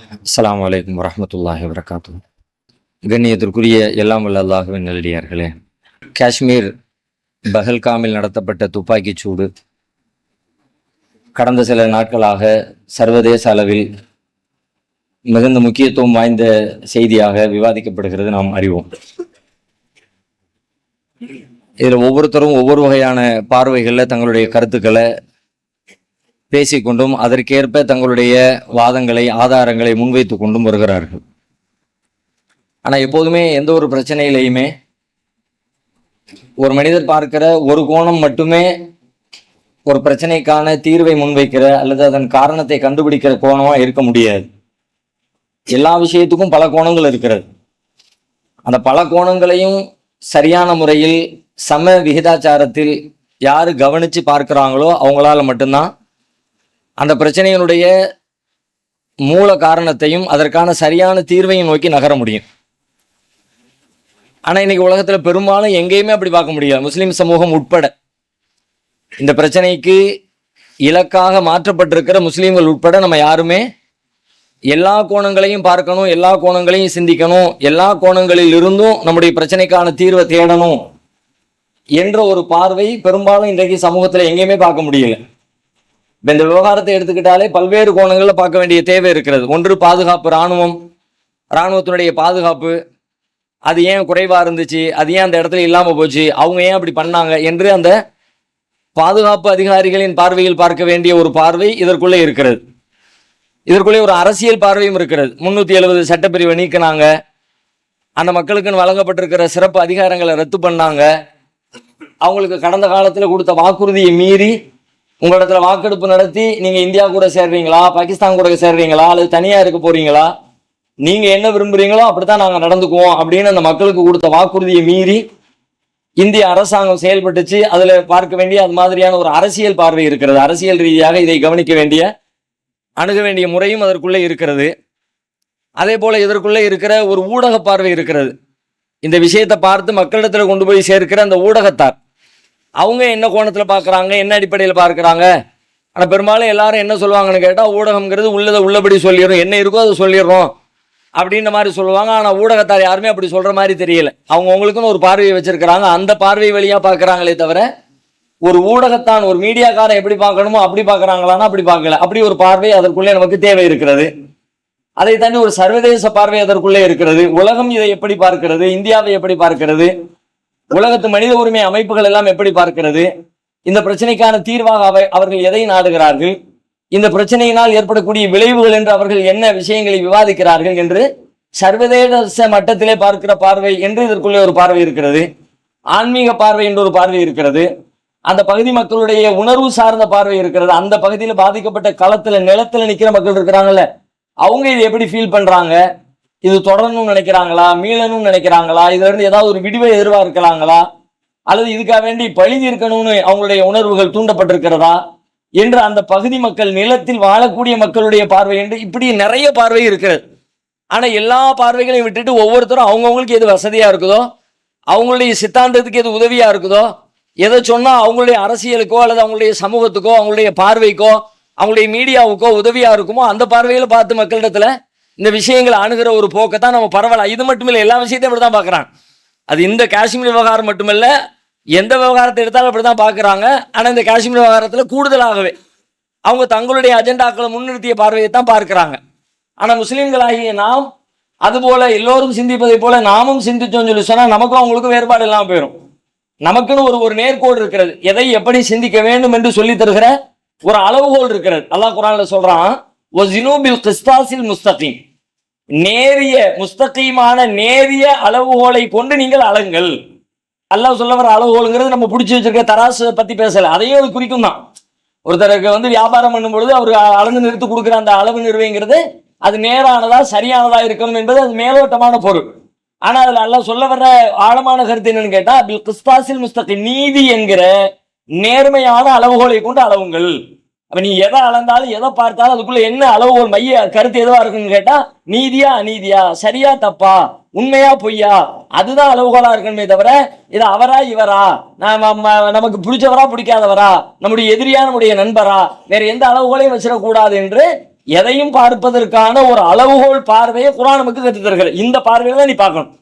அஸ்லாம் வலைக்கம் வரமத்துல்லாஹி வரகாத்து கண்ணியத்திற்குரிய எல்லாம் வல்ல அல்லாஹுவின் நல்லடியார்களே காஷ்மீர் பஹல்காமில் நடத்தப்பட்ட துப்பாக்கிச் சூடு கடந்த சில நாட்களாக சர்வதேச அளவில் மிகுந்த முக்கியத்துவம் வாய்ந்த செய்தியாக விவாதிக்கப்படுகிறது நாம் அறிவோம். இதில் ஒவ்வொருத்தரும் ஒவ்வொரு வகையான பார்வைகளில் தங்களுடைய கருத்துக்களை பேசிக்கொண்டும் அதற்கேற்ப தங்களுடைய வாதங்களை ஆதாரங்களை முன்வைத்து கொண்டும் வருகிறார்கள். ஆனால் எப்போதுமே எந்த ஒரு பிரச்சனையிலையுமே ஒரு மனிதர் பார்க்கிற ஒரு கோணம் மட்டுமே ஒரு பிரச்சனைக்கான தீர்வை முன்வைக்கிற அல்லது அதன் காரணத்தை கண்டுபிடிக்கிற கோணமாக இருக்க முடியாது. எல்லா விஷயத்துக்கும் பல கோணங்கள் இருக்கிறது. அந்த பல கோணங்களையும் சரியான முறையில் சம விகிதாச்சாரத்தில் யார் கவனித்து பார்க்குறாங்களோ அவங்களால மட்டும்தான் அந்த பிரச்சனையினுடைய மூல காரணத்தையும் அதற்கான சரியான தீர்வையும் நோக்கி நகர முடியும். ஆனால் இன்னைக்கு உலகத்தில் பெரும்பாலும் எங்கேயுமே அப்படி பார்க்க முடியாது. முஸ்லீம் சமூகம் உட்பட. இந்த பிரச்சனைக்கு இலக்காக மாற்றப்பட்டிருக்கிற முஸ்லீம்கள் உட்பட நம்ம யாருமே எல்லா கோணங்களையும் பார்க்கணும் எல்லா கோணங்களையும் சிந்திக்கணும் எல்லா கோணங்களில் இருந்தும் நம்முடைய பிரச்சனைக்கான தீர்வை தேடணும் என்ற ஒரு பார்வை பெரும்பாலும் இன்றைக்கு சமூகத்தில் எங்கேயுமே பார்க்க முடியல. இப்ப இந்த விவகாரத்தை எடுத்துக்கிட்டாலே பல்வேறு கோணங்களில் பார்க்க வேண்டிய தேவை இருக்கிறது. ஒன்று பாதுகாப்பு இராணுவம். இராணுவத்தினுடைய பாதுகாப்பு. அது ஏன் குறைவாக இருந்துச்சு? அது ஏன் அந்த இடத்துல இல்லாமல் போச்சு? அவங்க ஏன் அப்படி பண்ணாங்க? என்று அந்த பாதுகாப்பு அதிகாரிகளின் பார்வையில் பார்க்க வேண்டிய ஒரு பார்வை இதற்குள்ளே இருக்கிறது. இதற்குள்ளே ஒரு அரசியல் பார்வையும் இருக்கிறது. முந்நூற்றி எழுபது சட்டப்பிரிவை நீக்கினாங்க. அந்த மக்களுக்குன்னு வழங்கப்பட்டிருக்கிற சிறப்பு அதிகாரங்களை ரத்து பண்ணாங்க. அவங்களுக்கு கடந்த காலத்தில் கொடுத்த வாக்குறுதியை மீறி உங்களிடத்துல வாக்கெடுப்பு நடத்தி நீங்க இந்தியா கூட சேர்றீங்களா பாகிஸ்தான் கூட சேர்றீங்களா அல்லது தனியா இருக்க போறீங்களா நீங்க என்ன விரும்புறீங்களோ அப்படித்தான் நாங்க நடந்துக்குவோம் அப்படின்னு அந்த மக்களுக்கு கொடுத்த வாக்குறுதியை மீறி இந்திய அரசாங்கம் செயல்பட்டுச்சு. அதுல பார்க்க வேண்டிய அது மாதிரியான ஒரு அரசியல் பார்வை இருக்கிறது. அரசியல் ரீதியாக இதை கவனிக்க வேண்டிய அணுக வேண்டிய முறையும் அதற்குள்ளே இருக்கிறது. அதே போல இதற்குள்ளே இருக்கிற ஒரு ஊடக பார்வை இருக்கிறது. இந்த விஷயத்தை பார்த்து மக்களிடத்தில் கொண்டு போய் சேர்க்கிற அந்த ஊடகத்தார் அவங்க என்ன கோணத்தில் பார்க்குறாங்க என்ன அடிப்படையில் பார்க்குறாங்க? ஆனால் பெரும்பாலும் எல்லாரும் என்ன சொல்லுவாங்கன்னு கேட்டால் ஊடகம்ங்கிறது உள்ளதை உள்ளபடி சொல்லிடுறோம் என்ன இருக்கோ அதை சொல்லிடுறோம் அப்படின்ற மாதிரி சொல்லுவாங்க. ஆனால் ஊடகத்தார் யாருமே அப்படி சொல்கிற மாதிரி தெரியல. அவங்க அவங்களுக்குன்னு ஒரு பார்வையை வச்சுருக்கிறாங்க. அந்த பார்வை வழியாக பார்க்குறாங்களே தவிர ஒரு ஊடகத்தான் ஒரு மீடியாக்காரன் எப்படி பார்க்கணுமோ அப்படி பார்க்குறாங்களான்னா அப்படி பார்க்கல. அப்படி ஒரு பார்வை அதற்குள்ளே நமக்கு தேவை இருக்கிறது. அதை தாண்டி ஒரு சர்வதேச பார்வை அதற்குள்ளே இருக்கிறது. உலகம் இதை எப்படி பார்க்கிறது? இந்தியாவை எப்படி பார்க்கிறது? உலகத்து மனித உரிமை அமைப்புகள் எல்லாம் எப்படி பார்க்கிறது? இந்த பிரச்சனைக்கான தீர்வாக அவை அவர்கள் எதை நாடுகிறார்கள்? இந்த பிரச்சனையினால் ஏற்படக்கூடிய விளைவுகள் என்று அவர்கள் என்ன விஷயங்களை விவாதிக்கிறார்கள் என்று சர்வதேச மட்டத்திலே பார்க்கிற பார்வை என்று இதற்குள்ளே ஒரு பார்வை இருக்கிறது. ஆன்மீக பார்வை என்று ஒரு பார்வை இருக்கிறது. அந்த பகுதி மக்களுடைய உணர்வு சார்ந்த பார்வை இருக்கிறது. அந்த பகுதியில் பாதிக்கப்பட்ட களத்துல நிலத்துல நிக்கிற மக்கள் இருக்கிறாங்கல்ல அவங்க இதை எப்படி ஃபீல் பண்றாங்க? இது தொடரணும்னு நினைக்கிறாங்களா? மீளணும்னு நினைக்கிறாங்களா? இதுல இருந்து ஏதாவது ஒரு விடிவை எதிர்பார்க்கிறாங்களா அல்லது இதுக்காக வேண்டி பழி தீர்க்கணும்னு அவங்களுடைய உணர்வுகள் தூண்டப்பட்டிருக்கிறதா? என்று அந்த பகுதி மக்கள் நிலத்தில் வாழக்கூடிய மக்களுடைய பார்வை என்று இப்படி நிறைய பார்வை இருக்கிறது. ஆனா எல்லா பார்வைகளையும் விட்டுட்டு ஒவ்வொருத்தரும் அவங்கவுங்களுக்கு எது வசதியா இருக்குதோ அவங்களுடைய சித்தாந்தத்துக்கு எது உதவியா இருக்குதோ எதை சொன்னா அவங்களுடைய அரசியலுக்கோ அல்லது அவங்களுடைய சமூகத்துக்கோ அவங்களுடைய பார்வைக்கோ அவங்களுடைய மீடியாவுக்கோ உதவியா இருக்குமோ அந்த பார்வையில பார்த்து மக்களிடத்துல இந்த விஷயங்களை அணுகிற ஒரு போக்கை தான் நம்ம பரவாயில்ல இது மட்டும் இல்லை எல்லா விஷயத்தையும் அப்படி தான் பார்க்குறாங்க அது இந்த காஷ்மீர் விவகாரம் மட்டுமல்ல எந்த விவகாரத்தை எடுத்தாலும் அப்படி தான் பார்க்குறாங்க. ஆனால் இந்த காஷ்மீர் விவகாரத்தில் கூடுதலாகவே அவங்க தங்களுடைய அஜெண்டாக்களை முன்னிறுத்திய பார்வையை தான் பார்க்குறாங்க. ஆனால் முஸ்லீம்களாகிய நாம் அதுபோல் எல்லோரும் சிந்திப்பதை போல நாமும் சிந்திச்சோம்னு சொல்லி சொன்னால் நமக்கும் அவங்களுக்கும் வேறுபாடு இல்லாமல் போயிடும் நமக்குன்னு ஒரு ஒரு நேர்கோடு இருக்கிறது. எதை எப்படி சிந்திக்க வேண்டும் என்று சொல்லி தருகிற ஒரு அளவுகோல் இருக்கிறது. அல்லாஹ் குரானில் சொல்கிறான் ஒ "வஸினூபில் கிறிஸ்தாசில் முஸ்தகீம். நேரிய முஸ்தகீமான நேரிய அளவுகோலை கொண்டு நீங்கள் அலங்கள். அல்லாஹ் சொல்ல வர அளவுகோலுங்கிறது நம்ம பிடிச்சி வச்சிருக்க தராசு பத்தி பேசல. அதையும் அது குறிக்கும் தான். ஒருத்தருக்கு வந்து வியாபாரம் பண்ணும் பொழுது அவர் அளந்து நிறுத்து கொடுக்குற அந்த அளவு நிறுவைங்கிறது அது நேரானதா சரியானதா இருக்கணும் என்பது அது மேலோட்டமான பொருள். ஆனா அதுல அல்லாஹ் சொல்ல வர்ற ஆழமான கருத்து என்னன்னு கேட்டா பில் கிஸ்தாசில் முஸ்தகி நீதி என்கிற நேர்மையான அளவுகோலை கொண்டு அளவுங்கள் அப்ப நீ எதை அளந்தாலும் எதை பார்த்தாலும் அதுக்குள்ள என்ன அளவுகோல் மைய கருத்து எதுவா இருக்குன்னு கேட்டா நீதியா அநீதியா சரியா தப்பா உண்மையா பொய்யா அதுதான் அளவுகோலா இருக்கணுமே தவிர இது அவரா இவரா நம்ம நமக்கு பிடிச்சவரா பிடிக்காதவரா நம்முடைய எதிரியா நம்முடைய நண்பரா வேற எந்த அளவுகோலையும் வச்சிடக்கூடாது என்று எதையும் பார்ப்பதற்கான ஒரு அளவுகோல் பார்வையை குரான் நமக்கு கற்றுத்தருகிறது இந்த பார்வையில தான் நீ பார்க்கணும்.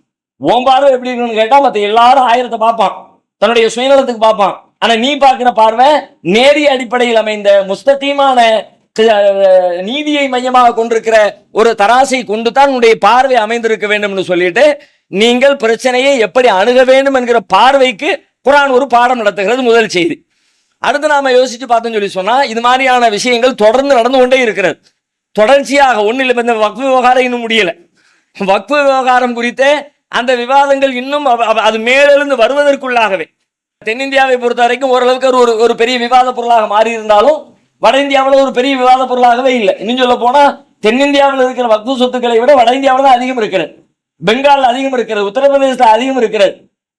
உன் பார்வை எப்படி இருக்கணும்னு கேட்டா மற்ற எல்லாரும் ஆயிரத்தை பார்ப்பான். தன்னுடைய சுயநலத்துக்கு பார்ப்பான். ஆனா நீ பாக்குற பார்வை நேரிய அடிப்படையில் அமைந்த முஸ்தகீமான நீதியை மையமாக கொண்டிருக்கிற ஒரு தராசை கொண்டு தான் உன்னுடைய பார்வை அமைந்திருக்க வேண்டும்னு சொல்லிட்டு நீங்கள் பிரச்சனையை எப்படி அணுக வேண்டும் என்கிற பார்வைக்கு குரான் ஒரு பாடம் நடத்துகிறது முதல் செய்தி. அடுத்து நாம யோசிச்சு பார்த்தோம்னு சொல்லி சொன்னா இது மாதிரியான விஷயங்கள் தொடர்ந்து நடந்து கொண்டே இருக்கிறது. தொடர்ச்சியாக ஒன்றும் இல்லை இந்த வக்ஃபு விவகாரம் இன்னும் முடியல. வக்ஃபு விவகாரம் குறித்தே அந்த விவாதங்கள் இன்னும் அது மேலெழுந்து வருவதற்குள்ளாகவே. தென்னிந்தியாவை பொறுத்த வரைக்கும் ஓரளவுக்கு ஒரு ஒரு பெரிய விவாத பொருளாக மாறி இருந்தாலும் வட இந்தியாவில் ஒரு பெரிய விவாத பொருளாகவே இல்லை. இன்னும் சொல்ல போனால் தென்னிந்தியாவில் இருக்கிற வக்ஃபு சொத்துக்களை விட வட இந்தியாவில் தான் அதிகம் இருக்கிறது. பெங்கால் அதிகம் இருக்கிறது உத்தரப்பிரதேசத்தில் அதிகம் இருக்கிறது.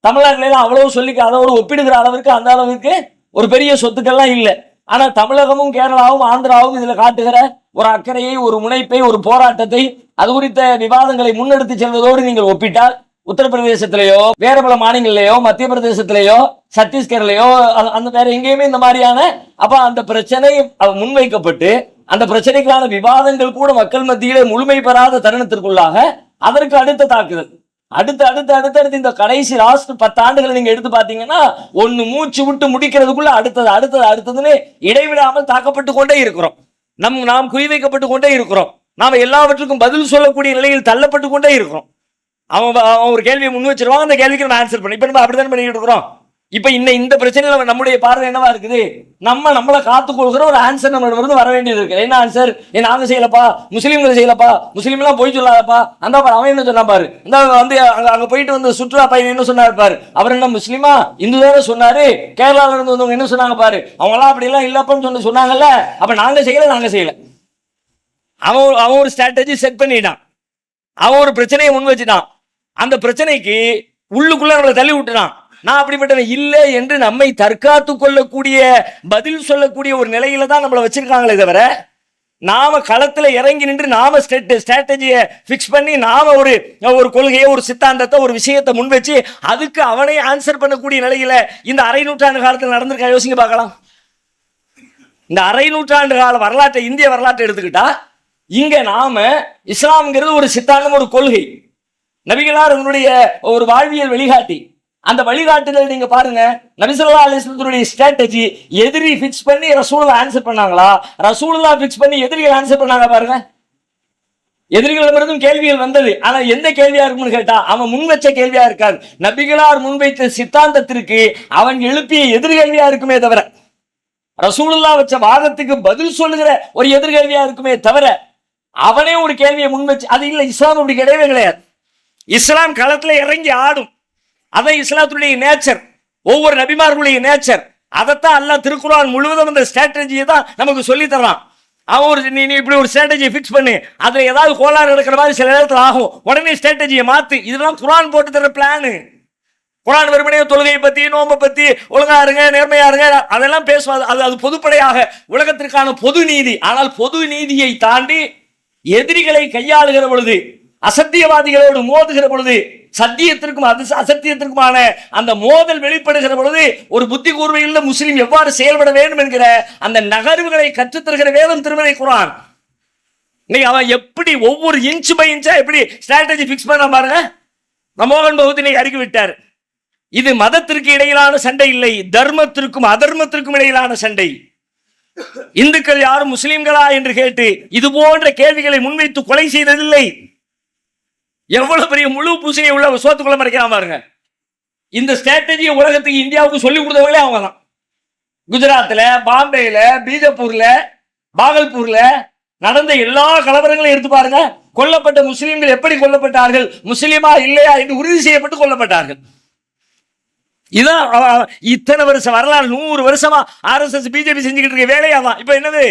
தமிழ்நாட்டிலாம் அவ்வளவு சொல்லி அதோடு ஒப்பிடுகிற அளவிற்கு அந்த அளவுக்கு ஒரு பெரிய சொத்துக்கள்லாம் இல்லை. ஆனால் தமிழகமும் கேரளாவும் ஆந்திராவும் இதில் காட்டுகிற ஒரு அக்கறையை ஒரு முனைப்பை ஒரு போராட்டத்தை அது குறித்த விவாதங்களை முன்னெடுத்து செல்வதோடு நீங்கள் ஒப்பிட்டால் உத்தரப்பிரதேசத்திலேயோ வேற பல மாநிலங்களையோ மத்திய பிரதேசத்திலேயோ சத்தீஸ்கர்லயோ அந்த வேற எங்கேயுமே இந்த மாதிரியான அப்ப அந்த பிரச்சனை அவ- முன்வைக்கப்பட்டு அந்த பிரச்சனைக்கான விவாதங்கள் கூட மக்கள் மத்தியிலே முழுமை பெறாத தருணத்திற்குள்ளாக அதற்கு அடுத்த தாக்குதல். அடுத்து அடுத்து அடுத்தடுத்து அடுத்து இந்த கடைசி லாஸ்ட் பத்தாண்டுகளை நீங்க எடுத்து பாத்தீங்கன்னா ஒன்னு மூச்சு விட்டு முடிக்கிறதுக்குள்ள அடுத்தது அடுத்தது அடுத்ததுன்னு இடைவிடாமல் தாக்கப்பட்டு கொண்டே இருக்கிறோம். நம் நாம் குறிவைக்கப்பட்டு கொண்டே இருக்கிறோம். நாம் எல்லாவற்றுக்கும் பதில் சொல்லக்கூடிய நிலையில் தள்ளப்பட்டு கொண்டே இருக்கிறோம். அவன் அவன் ஒரு கேள்வியை முன் வச்சிருவான். அந்த கேள்விக்கு நம்ம ஆன்சர் பண்ணி இப்போ நம்ம அப்படித்தானே பண்ணிட்டு இருக்கிறோம்? இப்போ இந்த இந்த பிரச்சனையில் நம்முடைய பார்வை என்னவா இருக்குது? நம்ம நம்மளை காத்துக் கொடுக்குற ஒரு ஆன்சர் நம்மளோட இருந்து வர வேண்டியது இருக்கு. என்ன ஆன்சர் என் நாங்க செய்யலப்பா. முஸ்லீம்கள் செய்யலப்பா. முஸ்லீம்லாம் போய் சொல்லாதப்பா அந்த பாரு அவன் என்ன சொன்னா பாரு? இந்த வந்து அங்கே அங்கே போயிட்டு வந்து சுற்றுலா பையன் என்ன சொன்னார் பாரு? அவர் என்ன முஸ்லீமா? இந்து தானே சொன்னாரு. கேரளால இருந்து வந்தவங்க என்ன சொன்னாங்க பாரு? அவங்களாம் அப்படிலாம் இல்லப்பன்னு சொல்லி சொன்னாங்கல்ல. அப்போ நாங்கள் செய்யல நாங்கள் செய்யல. அவன் அவன் ஒரு ஸ்ட்ராட்டஜி செட் பண்ணிட்டான். அவன் ஒரு பிரச்சனையை முன் வச்சுட்டான். அந்த பிரச்சனைக்கு உள்ளுக்குள்ள நம்மளை தள்ளி விட்டுறான். நான் அப்படிப்பட்டவன் இல்லை என்று நம்மை தற்காத்து கொள்ளக்கூடிய பதில் சொல்லக்கூடிய ஒரு நிலையில தான் நம்மளை வச்சிருக்காங்களே தவிர நாம களத்துல இறங்கி நின்று நாம ஸ்ட்ராட்டஜியை ஃபிக்ஸ் பண்ணி நாம ஒரு ஒரு கொள்கையை ஒரு சித்தாந்தத்தை ஒரு விஷயத்தை முன் வச்சு அதுக்கு அவனே ஆன்சர் பண்ணக்கூடிய நிலையில இந்த அரை நூற்றாண்டு காலத்தில் நடந்திருக்கா? யோசிங்க பார்க்கலாம். இந்த அரை நூற்றாண்டு கால வரலாற்றை இந்திய வரலாற்றை எடுத்துக்கிட்டா இங்க நாம இஸ்லாம்ங்கிறது ஒரு சித்தாந்தம் ஒரு கொள்கை. நபிகளார் உங்களுடைய ஒரு வாழ்வியல் வழிகாட்டி. அந்த வழிகாட்டுதல் நீங்க பாருங்க. நபிசுல்லா அலிஸ்லத்துடைய ஸ்ட்ராட்டஜி எதிரி ஃபிக்ஸ் பண்ணி ரசூலா ஆன்சர் பண்ணாங்களா? ரசூலா ஃபிக்ஸ் பண்ணி எதிரிகள் ஆன்சர் பண்ணாங்க பாருங்க. எதிரிகளிடமிருந்தும் கேள்விகள் வந்தது. ஆனா எந்த கேள்வியா இருக்கும்னு கேட்டா அவன் முன் வச்ச கேள்வியா இருக்காது. நபிகளார் முன்வைத்த சித்தாந்தத்திற்கு அவன் எழுப்பிய எதிர்கேள்வியா இருக்குமே தவிர ரசூலுல்லா வச்ச வாதத்துக்கு பதில் சொல்லுகிற ஒரு எதிர்கேள்வியா இருக்குமே தவிர அவனே ஒரு கேள்வியை முன் வச்சு அது இல்லை இஸ்லாம் அப்படி கிடையவே கிடையாது. இஸ்லாம் களத்தில் இறங்கி ஆடும். அதான் இஸ்லாத்துடைய நேச்சர் ஒவ்வொரு நபிமார்களுடைய நேச்சர் அதைத்தான் அல்லா திருக்குறான் முழுவதும் இந்த ஸ்ட்ராட்டஜியை தான் நமக்கு சொல்லி தர்றான். அவன் ஒரு நீ இப்படி ஒரு ஸ்ட்ராட்டஜியை ஃபிக்ஸ் பண்ணு. அதில் ஏதாவது கோளாறு எடுக்கிற மாதிரி சில நேரத்தில் ஆகும். உடனே ஸ்ட்ராட்டஜியை மாற்று இதெல்லாம் குரான் போட்டு தர பிளானு குரான் வெறுமனே தொழுகையை பற்றி நோம்பை பற்றி ஒழுங்கா இருங்க நேர்மையா இருங்க அதெல்லாம் பேசுவாது. அது அது பொதுப்படையாக உலகத்திற்கான பொது நீதி. ஆனால் பொது நீதியை தாண்டி எதிரிகளை கையாளுகிற பொழுது அசத்தியவாதிகளோடு மோதுகிற பொழுது சத்தியத்திற்கும் அது அசத்தியத்திற்குமான அந்த மோதல் வெளிப்படுகிற பொழுது ஒரு புத்தி கூர்மையுள்ள முஸ்லீம் எவ்வாறு செயல்பட வேண்டும் என்கிற அந்த நகர்வுகளை கற்றுத்தருகிற வேதம் திருமலை குரான். இன்னைக்கு அவன் எப்படி ஒவ்வொரு இன்ச் பை இன்ச்சா எப்படி ஸ்ட்ராட்டஜி ஃபிக்ஸ் பண்ண பாருங்க. மோகன் பகுதி இன்னைக்கு அறிக்கை விட்டார். இது மதத்திற்கு இடையிலான சண்டை இல்லை தர்மத்திற்கும் அதர்மத்திற்கும் இடையிலான சண்டை. இந்துக்கள் யாரும் முஸ்லிம்களா என்று கேட்டு இது போன்ற கேள்விகளை முன்வைத்து கொலை செய்ததில்லை. எவ்வளவு பெரிய முழு பூசணியை உள்ள சோத்துக்குள்ள மறைக்கிறான் பாருங்க. இந்த ஸ்ட்ராட்டஜியை உலகத்துக்கு இந்தியாவுக்கு சொல்லி கொடுத்தவங்களே அவங்க தான் குஜராத்தில் பாம்பேயில் பீஜப்பூரில் பாகல்பூர்ல நடந்த எல்லா கலவரங்களையும் எடுத்து பாருங்க. கொல்லப்பட்ட முஸ்லீம்கள் எப்படி கொல்லப்பட்டார்கள்? முஸ்லீமா இல்லையா என்று உறுதி செய்யப்பட்டு கொல்லப்பட்டார்கள். இதான் இத்தனை வருஷம் வரலாறு நூறு வருஷமா ஆர்எஸ்எஸ் பிஜேபி செஞ்சுக்கிட்டு இருக்க வேலையாதான். தான் என்னது?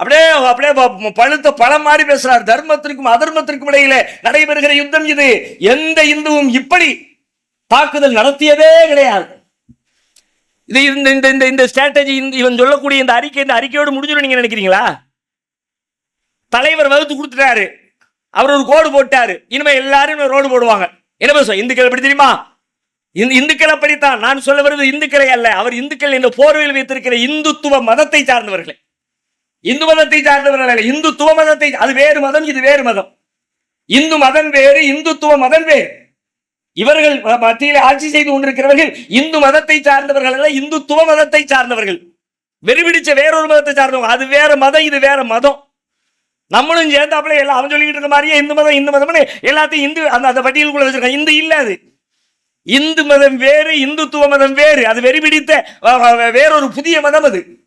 அப்படியே அப்படியே பழுத்த பழம் மாறி பேசுறார். தர்மத்திற்கும் அதர்மத்திற்கும் இடையில நடைபெறுகிற யுத்தம் இது. எந்த இந்துவும் இப்படி தாக்குதல் நடத்தியதே கிடையாது. இது இந்த இந்த இந்த இந்த ஸ்ட்ராட்டஜி இவன் சொல்லக்கூடிய இந்த அறிக்கை இந்த அறிக்கையோடு முடிஞ்சிடும் நீங்க நினைக்கிறீங்களா? தலைவர் வகுத்து கொடுத்துட்டாரு. அவர் ஒரு கோடு போட்டாரு. இனிமே எல்லாரும் ரோடு போடுவாங்க. என்ன பேசுவோம் இந்துக்கள் எப்படி தெரியுமா? இந்த இந்துக்கள் அப்படித்தான். நான் சொல்ல வருவது இந்துக்களை அல்ல. அவர் இந்துக்கள் என்ற போர்வையில் வைத்திருக்கிற இந்துத்துவ மதத்தை சார்ந்தவர்களே. இந்து மதத்தை சார்ந்தவர்கள் அல்ல இந்துத்துவ மதத்தை அது வேறு மதம் இது வேறு மதம். இந்து மதம் வேறு இந்துத்துவ மதம் வேறு. இவர்கள் மத்தியில் ஆட்சி செய்து கொண்டிருக்கிறவர்கள் இந்து மதத்தை சார்ந்தவர்கள் அல்ல இந்துத்துவ மதத்தை சார்ந்தவர்கள். வெறிபிடிச்ச வேறொரு மதத்தை சார்ந்தவங்க. அது வேற மதம் இது வேற மதம். நம்மளும் சேர்ந்தாப்புல எல்லாம் அவன் சொல்லிக்கிட்டு இருக்க மாதிரியே இந்து மதம் இந்து மதம்னு எல்லாத்தையும் இந்து அந்த அந்த பட்டியலுக்குள்ள வச்சிருக்காங்க. இந்து இல்லை அது. இந்து மதம் வேறு இந்துத்துவ மதம் வேறு. அது வெறிபிடித்த வ- வேறொரு புதிய மதம் அது.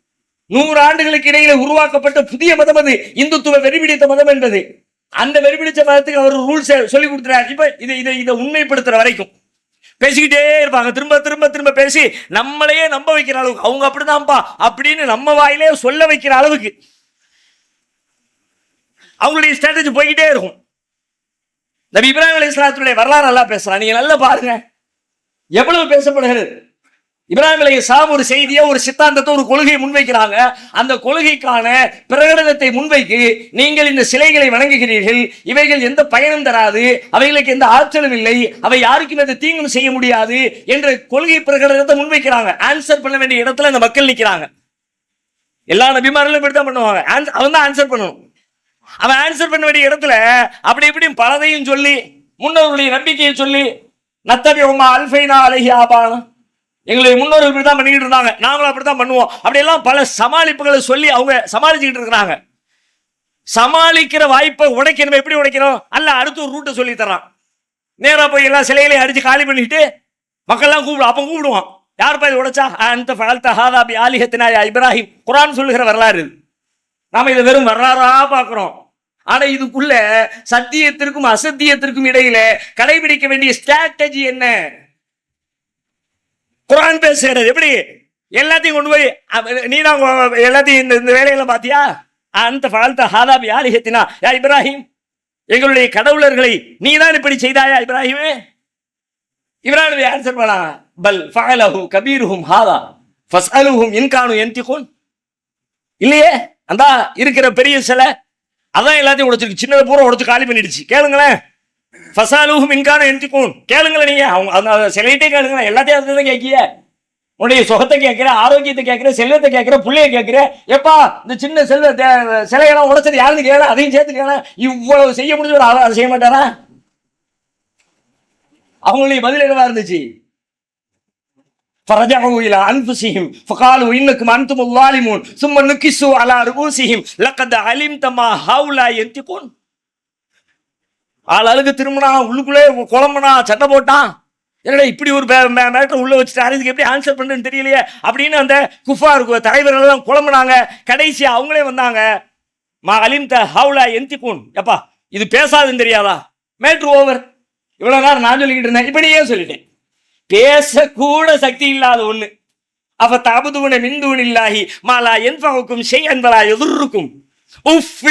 நூறு ஆண்டுகளுக்கு இடையில உருவாக்கப்பட்ட புதிய மதம் அது. இந்துத்துவ வெறிபிடித்த மதம் என்பது. அந்த வெறிபிடிச்ச மதத்துக்கு அவர் ரூல்ஸ் சொல்லி கொடுத்துறாரு. இப்ப இதை இதை இதை உண்மைப்படுத்துற வரைக்கும். பேசிக்கிட்டே இருப்பாங்க. திரும்ப திரும்ப திரும்ப பேசி நம்மளையே நம்ப வைக்கிற அளவுக்கு. அவங்க அப்படிதான்ப்பா அப்படின்னு நம்ம வாயிலே சொல்ல வைக்கிற அளவுக்கு. அவங்களுடைய ஸ்ட்ராட்டஜி போய்கிட்டே இருக்கும். நபி இப்ராஹிம் அலி இஸ்லாத்துடைய வரலாறு நல்லா பேசுறான் நீங்க நல்லா பாருங்க. எவ்வளவு பேசப்படுகிறது? இப்ராஹிம் அலி இஸ்லாம் ஒரு செய்தியை ஒரு சித்தாந்தத்தை ஒரு கொள்கையை முன்வைக்கிறாங்க. அந்த கொள்கைக்கான பிரகடனத்தை முன்வைக்கு நீங்கள் இந்த சிலைகளை வணங்குகிறீர்கள். இவைகள் எந்த பயனும் தராது. அவைகளுக்கு எந்த ஆற்றலும் இல்லை. அவை யாருக்கும் எந்த தீங்கும் செய்ய முடியாது என்ற கொள்கை பிரகடனத்தை முன்வைக்கிறாங்க. ஆன்சர் பண்ண வேண்டிய இடத்துல அந்த மக்கள் நிற்கிறாங்க எல்லா நபிமார்களும் இப்படி தான் பண்ணுவாங்க அவன் தான் ஆன்சர் பண்ணணும். அவன் ஆன்சர் பண்ண வேண்டிய இடத்துல அப்படி இப்படியும் பலதையும் சொல்லி முன்னோருடைய நம்பிக்கையை சொல்லி நத்தபி உமா அல்ஃபைனா அலஹி ஆபானம் எங்களுடைய முன்னோர்கள் இப்படி தான் பண்ணிக்கிட்டு இருந்தாங்க. நாங்களும் அப்படி தான் பண்ணுவோம். அப்படியெல்லாம் பல சமாளிப்புகளை சொல்லி அவங்க சமாளிச்சுக்கிட்டு இருக்கிறாங்க. சமாளிக்கிற வாய்ப்பை உடைக்கணும் எப்படி உடைக்கிறோம்? அல்ல அடுத்த ஒரு ரூட்டை சொல்லி தரான் நேராக போய் எல்லாம் சிலைகளையும் அடிச்சு காலி பண்ணிட்டு மக்கள்லாம் கூப்பிடும் அப்போ கூப்பிடுவோம் யார் போய் உடைச்சா? அந்த ஃபஅல்த ஹாதா பி இப்ராஹிம். குரான் சொல்லுகிற வரலாறு இது. இதை வெறும் வரலாறா பார்க்குறோம். ஆனால் இதுக்குள்ள சத்தியத்திற்கும் அசத்தியத்திற்கும் இடையில கடைபிடிக்க வேண்டிய ஸ்ட்ராட்டஜி என்ன? குரான் பேசுகிறது. எப்படி? எல்லாத்தையும் கொண்டு போய் நீ தான் எல்லாத்தையும் இந்த இந்த வேலையெல்லாம் பாத்தியா அந்த ஃபால்த்த ஹாதாபி ஆலிஹத்தினா யா இப்ராஹிம் எங்களுடைய கடவுளர்களை நீ தான் இப்படி செய்தாயா இப்ராஹிமே? இப்ராஹிம் ஆன்சர் பண்ணா பல் ஃபஅலஹு கபீருஹும் ஹாதா ஃபஸ்அலுஹும் இன்கானு யன்திகுன். இல்லையே? அந்த இருக்கிற பெரிய சிலை அதான் எல்லாத்தையும் உடைச்சிருக்கு. சின்னதை பூரா உடைச்சு காலி பண்ணிடுச்சு. கேளுங்களேன். ஃபசாலுஹும் இன்கான என்திக்கும் கேளுங்களேன் நீங்க அவங்க அந்த சிலையிட்டே கேளுங்களேன் எல்லாத்தையும் அதுதான் கேட்கிய உன்னுடைய சுகத்தை கேட்கிற ஆரோக்கியத்தை கேட்கிற செல்வத்தை கேட்கிற புள்ளைய கேட்கிற எப்பா இந்த சின்ன செல்வ தே- சிலையெல்லாம் உடைச்சது யாருன்னு கேள அதையும் சேர்த்து கேள இவ்வளவு செய்ய முடிஞ்ச ஒரு ஆளா அதை செய்ய மாட்டாரா அவங்களுடைய பதில் என்னவா இருந்துச்சு فرجعوا إلى أنفسهم فقالوا إنكم أنتم الظالمون ثم نكسوا على رؤوسهم لقد علمت ما هؤلاء ينطقون ஆள் திரும்பினா உள்ளுக்குள்ளே குழம்புனா சண்டை போட்டான் என்னடா இப்படி ஒரு மேட்டர் உள்ள வச்சுட்டாரு இதுக்கு எப்படி ஆன்சர் பண்ணுன்னு தெரியலையே அப்படின்னு அந்த இருக்கும் தலைவர்கள் எல்லாம் குழம்புனாங்க. கடைசி அவங்களே வந்தாங்க. மா அலிம் த ஹவுலா எந்திக்கூன் எப்பா இது பேசாதுன்னு தெரியாதா? Matter over. இவ்வளோ நேரம் நான் சொல்லிக்கிட்டு இருந்தேன் இப்படியே சொல்லிட்டேன். பேசக்கூட சக்தி இல்லாத ஒண்ணு. அவ தாபுதுவன மின்தூன் இல்லாஹி மாலா என்பவக்கும் செய் என்பலா எதிர்க்கும்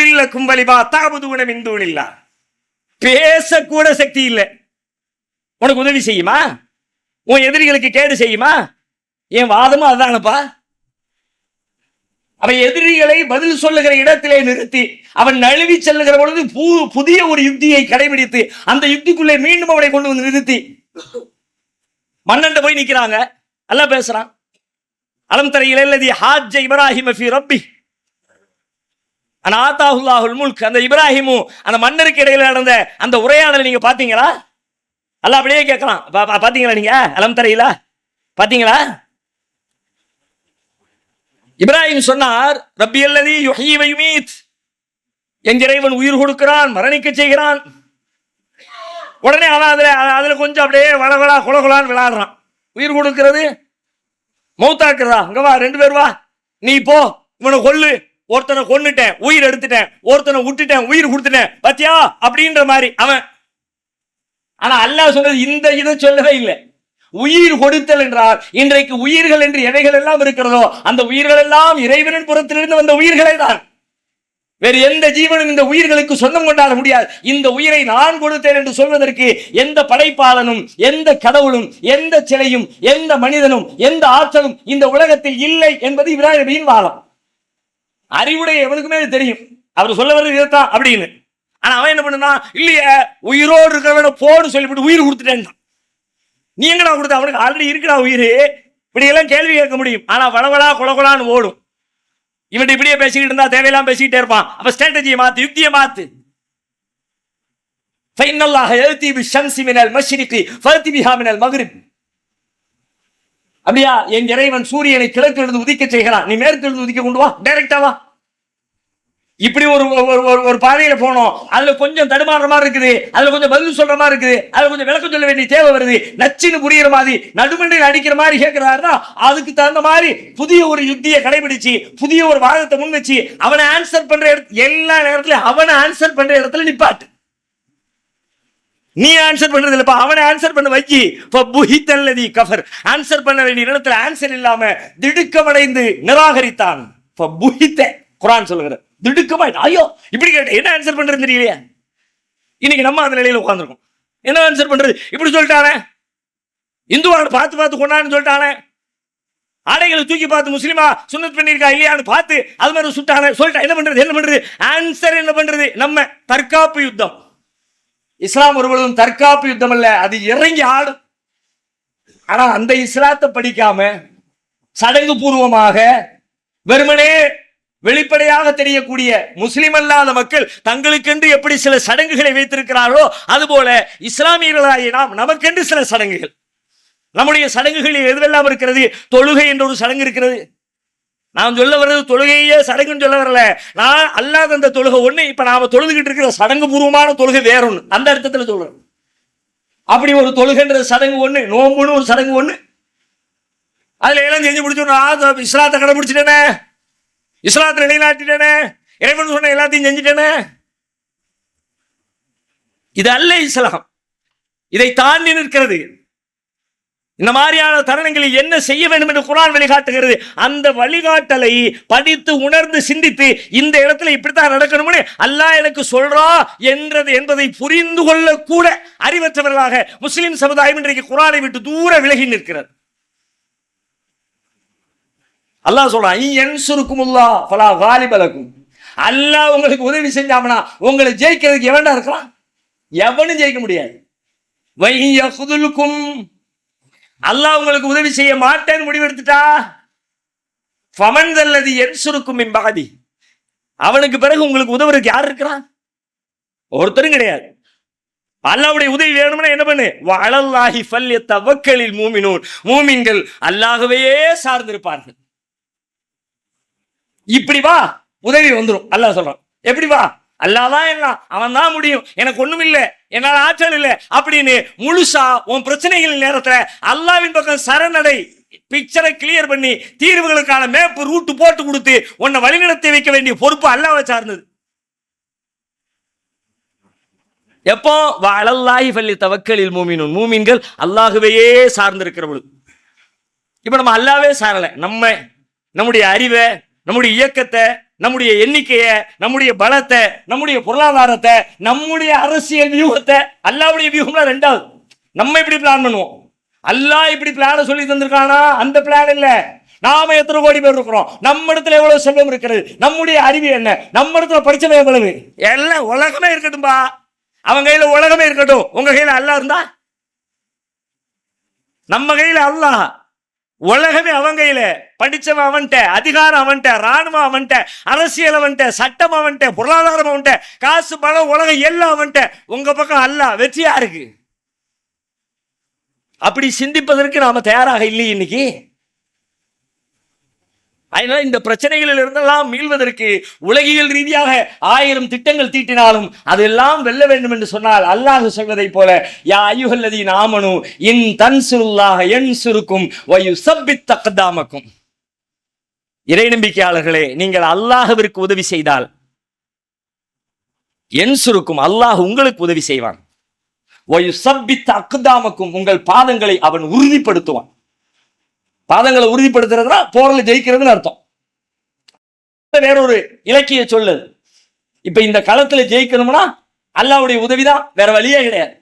இல்ல கும்பலிபா தாபுதுவன மின்தூன் இல்லா பேசக்கூட சக்தி இல்லை. உனக்கு உதவி செய்யுமா? உன் எதிரிகளுக்கு கேடு செய்யுமா? என் வாதமும் அதுதானப்பா அவன் எதிரிகளை பதில் சொல்லுகிற இடத்திலே நிறுத்தி அவன் நழுவி செல்லுகிற பொழுது பு- புதிய ஒரு யுக்தியை கடைபிடித்து அந்த யுக்திக்குள்ளே மீண்டும் அவனை கொண்டு வந்து நிறுத்தி. மன்னன்ட்ட போய் நிற்கிறாங்க நல்லா பேசுறான். அலம் தரையில் இலல்லதி ஹாஜ்ஜ இப்ராஹிம் ரப்பி ஆனா ஆத்தாஹுல்லாஹுல் முல்க் அந்த இப்ராஹிமும் அந்த மன்னருக்கு இடையில நடந்த அந்த உரையாடலை நீங்க பாத்தீங்களா அல்ல அப்படியே கேட்கலாம். பா- பா- பாத்தீங்களா நீங்க? அலம் தரையில பாத்தீங்களா இப்ராஹிம் சொன்னார் ரப்பி அல்லதி யுஹி வ என் இறைவன் உயிர் கொடுக்கிறான் மரணிக்க செய்கிறான். உடனே அவன் அதுல அதுல கொஞ்சம் அப்படியே வளவளா குலகுலான்னு விளையாடுறான் உயிர் கொடுக்கிறது மௌத்தாக்குறதா? அங்க வா ரெண்டு பேர் வா. நீ போ இவனை கொல்லு. ஒருத்தனை கொன்னுட்டேன் உயிர் எடுத்துட்டேன் ஒருத்தனை விட்டுட்டேன் உயிர் கொடுத்துட்டேன். பத்தியா? அப்படின்ற மாதிரி அவன். ஆனா அல்லாஹ் சொன்னது இந்த இதை சொல்லவே இல்லை. உயிர் கொடுத்தல் என்றால் இன்றைக்கு உயிர்கள் என்று எவைகள் எல்லாம் இருக்கிறதோ அந்த உயிர்கள் எல்லாம் இறைவனின் புறத்திலிருந்து வந்த உயிர்களே தான். வேறு எந்த ஜீவனும் இந்த உயிர்களுக்கு சொந்தம் கொண்டாட முடியாது. இந்த உயிரை நான் கொடுத்தேன் என்று சொல்வதற்கு எந்த படைப்பாளனும் எந்த கடவுளும் எந்த சிலையும் எந்த மனிதனும் எந்த ஆற்றலும் இந்த உலகத்தில் இல்லை என்பது இப்ராஹிம் வாதம் அறிவுடைய எவனுக்குமே தெரியும். அவர் சொல்ல வர்றது இதைத்தான் அப்படின்னு. ஆனா அவன் என்ன பண்ணுனா இல்லையே உயிரோடு இருக்கிறவன போன்னு சொல்லிவிட்டு உயிர் கொடுத்துட்டேன் நீ எங்கடா கொடுத்த? அவனுக்கு ஆல்ரெடி இருக்கிறா உயிர். இப்படியெல்லாம் கேள்வி கேட்க முடியும். ஆனா வளவளா குளகுலான்னு ஓடும். இவன் இப்படியே பேசிக்கிட்டு இருந்தா தேவையெல்லாம் பேசிக்கிட்டே இருப்பான். அப்ப ஸ்ட்ராட்டஜியை மாத்து யுக்தியை மாத்து. ஃபைனல்லாக எழுத்தி பி ஷம்சி மினல் மஷ்ரிகி ஃபர்த்தி பிஹா மினல் மகரிப் அப்படியா? என் இறைவன் சூரியனை கிழக்கிலிருந்து உதிக்க செய்கிறான். நீ மேற்கிலிருந்து உதிக்க கொண்டு வா. டைரக்டா வா. இப்படி ஒரு ஒரு ஒரு- ஒரு பாதையில போனோம். அதுல கொஞ்சம் தடுமாறுற மாதிரி இருக்குது. அதுல கொஞ்சம் பதில் சொல்ற மாதிரி இருக்குது. அதுல கொஞ்சம் விளக்கம் சொல்ல வேண்டிய தேவை வருது. நச்சுன்னு புரியுற மாதிரி நடுமண்டையில் அடிக்கிற மாதிரி கேட்கிறாருன்னா அதுக்கு தகுந்த மாதிரி புதிய ஒரு யுக்தியை கடைபிடிச்சு புதிய ஒரு வாதத்தை முன் வச்சு அவனை ஆன்சர் பண்ற இடத்துல எல்லா நேரத்திலும் அவனை ஆன்சர் பண்ற இடத்துல நிப்பாட்டு. நீ ஆன்சர் பண்றது இல்லப்பா அவனை ஆன்சர் பண்ண வைக்கி. இப்ப புஹித்தல்லதி கஃபர். ஆன்சர் பண்ண வேண்டிய இடத்துல ஆன்சர் இல்லாம திடுக்கமடைந்து நிராகரித்தான். இப்ப புஹித்த குரான் சொல்லுகிற திடுக்கமாயிட்டு ஐயோ இப்படி கேட்ட என்ன ஆன்சர் பண்றது தெரியலையா. இன்னைக்கு நம்ம அந்த நிலையில உட்காந்துருக்கோம் என்ன ஆன்சர் பண்றது? இப்படி சொல்லிட்டானே. இந்துவான பார்த்து பார்த்து கொண்டான்னு சொல்லிட்டானே. ஆடைகளை தூக்கி பார்த்து முஸ்லீமா சுன்னத் பண்ணியிருக்கா இல்லையான்னு பார்த்து அது மாதிரி சுட்டானே. சொல்லிட்டா என்ன பண்றது? என்ன பண்றது? ஆன்சர் என்ன பண்றது? நம்ம தற்காப்பு யுத்தம். இஸ்லாம் ஒருவரும் தற்காப்பு யுத்தம் அல்ல அது இறங்கி ஆடும். ஆனா அந்த இஸ்லாத்தை படிக்காம சடங்கு பூர்வமாக வெறுமனே வெளிப்படையாக தெரியக்கூடிய முஸ்லிம் அல்லாத மக்கள் தங்களுக்கென்று எப்படி சில சடங்குகளை வைத்திருக்கிறார்களோ அதுபோல இஸ்லாமியர்களாகிய நாம் நமக்கென்று சில சடங்குகள். நம்முடைய சடங்குகளில் எதுவெல்லாம் இருக்கிறது? தொழுகை என்ற ஒரு சடங்கு இருக்கிறது. நான் சொல்ல வர்றது தொழுகையே சடங்குன்னு சொல்ல வரல. நான் அல்லாத அந்த தொழுகை ஒண்ணு இப்ப நாம தொழுதுகிட்டு இருக்கிற சடங்கு பூர்வமான தொழுகை வேற ஒன்று அந்த அர்த்தத்துல சொல்றேன். அப்படி ஒரு தொழுகைன்ற சடங்கு ஒண்ணு நோம்புன்னு ஒரு சடங்கு ஒண்ணு. அதுல எல்லாம் செஞ்சு முடிச்சோம் இஸ்லாத்தை கடைபிடிச்சிட்டேனே. இஸ்லாத்தை நிலைநாட்டிட்டேனே. இறைவன் சொன்ன எல்லாத்தையும் செஞ்சுட்டேனே. இது அல்ல இஸ்லாம். இதை தாண்டி நிற்கிறது இந்த மாதிரியான தருணங்களில் என்ன செய்ய வேண்டும் என்று குரான் வழிகாட்டுகிறது? அந்த வழிகாட்டலை படித்து உணர்ந்து சிந்தித்து இந்த இடத்துல இப்படித்தான் நடக்கணும்னு அல்லாஹ் எனக்கு சொல்றா என்றது என்பதை புரிந்து கொள்ள கூட அறிவற்றவர்களாக முஸ்லிம் சமுதாயம் இன்றைக்கு குரானை விட்டு தூர விலகி நிற்கிறது. அல்லாஹ் சொல்றான் என் சுருக்குமுல்லா பலா காலிபலக்கும் அல்லாஹ் உங்களுக்கு உதவி செஞ்சாமனா? உங்களை ஜெயிக்கிறதுக்கு எவன்டா இருக்கலாம் எவனும் ஜெயிக்க முடியாது. வையகுதுலுக்கும் அல்லாஹ் உங்களுக்கு உதவி செய்ய மாட்டேன்னு முடிவெடுத்துட்டா? ஃபமன் தல்லதி என் சுருக்கும் இம்பாதி அவனுக்கு பிறகு உங்களுக்கு உதவுறதுக்கு யார் இருக்கிறான் ஒருத்தரும் கிடையாது. அல்லாவுடைய உதவி வேணும்னா என்ன பண்ணு? வளல்லாஹி பல்ய தவக்கலில் மூமினூன். மூமின்கள் அல்லாகவே சார்ந்திருப்பார்கள். இப்படி வா உதவி வந்துடும் அல்லாஹ் சொல்றான். எப்படி வா? அல்லாதான் எல்லாம். அவன் தான் முடியும். எனக்கு ஒண்ணும் இல்லை என்னால ஆற்றல் இல்லை அப்படின்னு முழுசா உன் பிரச்சனைகள் நேரத்துல அல்லாவின் பக்கம் சரணடை பிக்சரை கிளியர் பண்ணி தீர்வுகளுக்கான மேப்பு ரூட்டு போட்டு கொடுத்து உன்னை வழிநடத்தி வைக்க வேண்டிய பொறுப்பு அல்லாவை சார்ந்தது. எப்போ? வளல்லாஹி பள்ளி தவக்கலில் மூமினும் மூமின்கள் அல்லாஹுவையே சார்ந்திருக்கிற இப்போ இப்ப நம்ம அல்லாவே சாரலை. நம்ம நம்முடைய அறிவை நம்முடைய இயக்கத்தை நம்முடைய எண்ணிக்கையை நம்முடைய பலத்தை நம்முடைய பொருளாதாரத்தை நம்முடைய அரசியல் வியூகத்தை அல்லாவுடைய வியூகம்லாம் ரெண்டாவது. நம்ம இப்படி பிளான் பண்ணுவோம். அல்லா இப்படி பிளான சொல்லி தந்திருக்கானா? அந்த பிளான் இல்லை. நாம எத்தனை கோடி பேர் இருக்கிறோம்? நம்ம இடத்துல எவ்வளவு செல்வம் இருக்கிறது? நம்முடைய அறிவு என்ன? நம்ம இடத்துல படிச்சவன் எவ்வளவு? எல்லாம் உலகமே இருக்கட்டும்பா. அவன் கையில உலகமே இருக்கட்டும். உங்க கையில அல்லா இருந்தா? நம்ம கையில அல்லாஹ். உலகமே அவன் கையில படிச்சவன் அவன்கிட்ட அதிகாரம் அவன்கிட்ட ராணுவம் அவன்கிட்ட அரசியல் அவன்கிட்ட சட்டம் அவன்கிட்ட பொருளாதாரம் அவன்கிட்ட காசு பணம் உலகம் எல்லாம் அவன்கிட்ட. உங்க பக்கம் அல்ல வெற்றியா இருக்கு? அப்படி சிந்திப்பதற்கு நாம தயாராக இல்லையே இன்னைக்கு? அதனால் இந்த பிரச்சனைகளில் இருந்தெல்லாம் மீள்வதற்கு உலகியல் ரீதியாக ஆயிரம் திட்டங்கள் தீட்டினாலும் அதெல்லாம் வெல்ல வேண்டும் என்று சொன்னால் அல்லாஹ் சொல்வதைப் போல யா ஐயுகல்லதி நாமனு இன் தன் சுருல்லாக என் சுருக்கும் வயு சப்பித் தக்கதாமக்கும் இறை நம்பிக்கையாளர்களே நீங்கள் அல்லாஹவிற்கு உதவி செய்தால் என் சுருக்கும் அல்லாஹ் உங்களுக்கு உதவி செய்வான். வயு சப்பித் அக்குதாமக்கும் உங்கள் பாதங்களை அவன் உறுதிப்படுத்துவான். பாதங்களை உறுதிப்படுத்துறதுனா போரில் ஜெயிக்கிறதுன்னு அர்த்தம். வேறொரு இலக்கிய சொல்லு. இப்ப இந்த களத்துல ஜெயிக்கணும்னா அல்லாவுடைய உதவிதான் வேற வழியே கிடையாது.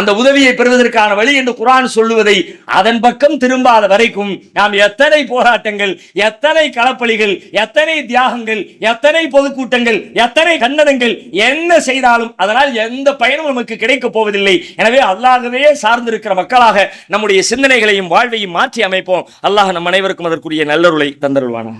அந்த உதவியை பெறுவதற்கான வழி என்று குரான் சொல்லுவதை அதன் பக்கம் திரும்பாத வரைக்கும் நாம் எத்தனை போராட்டங்கள் எத்தனை களப்பலிகள் எத்தனை தியாகங்கள் எத்தனை பொதுக்கூட்டங்கள் எத்தனை கண்டனங்கள் என்ன செய்தாலும் அதனால் எந்த பயனும் நமக்கு கிடைக்கப் போவதில்லை. எனவே அல்லாகவே சார்ந்திருக்கிற மக்களாக நம்முடைய சிந்தனைகளையும் வாழ்வையும் மாற்றி அமைப்போம். அல்லாஹ் நம் அனைவருக்கும் அதற்குரிய நல்லருளை தந்தருள்வானாக.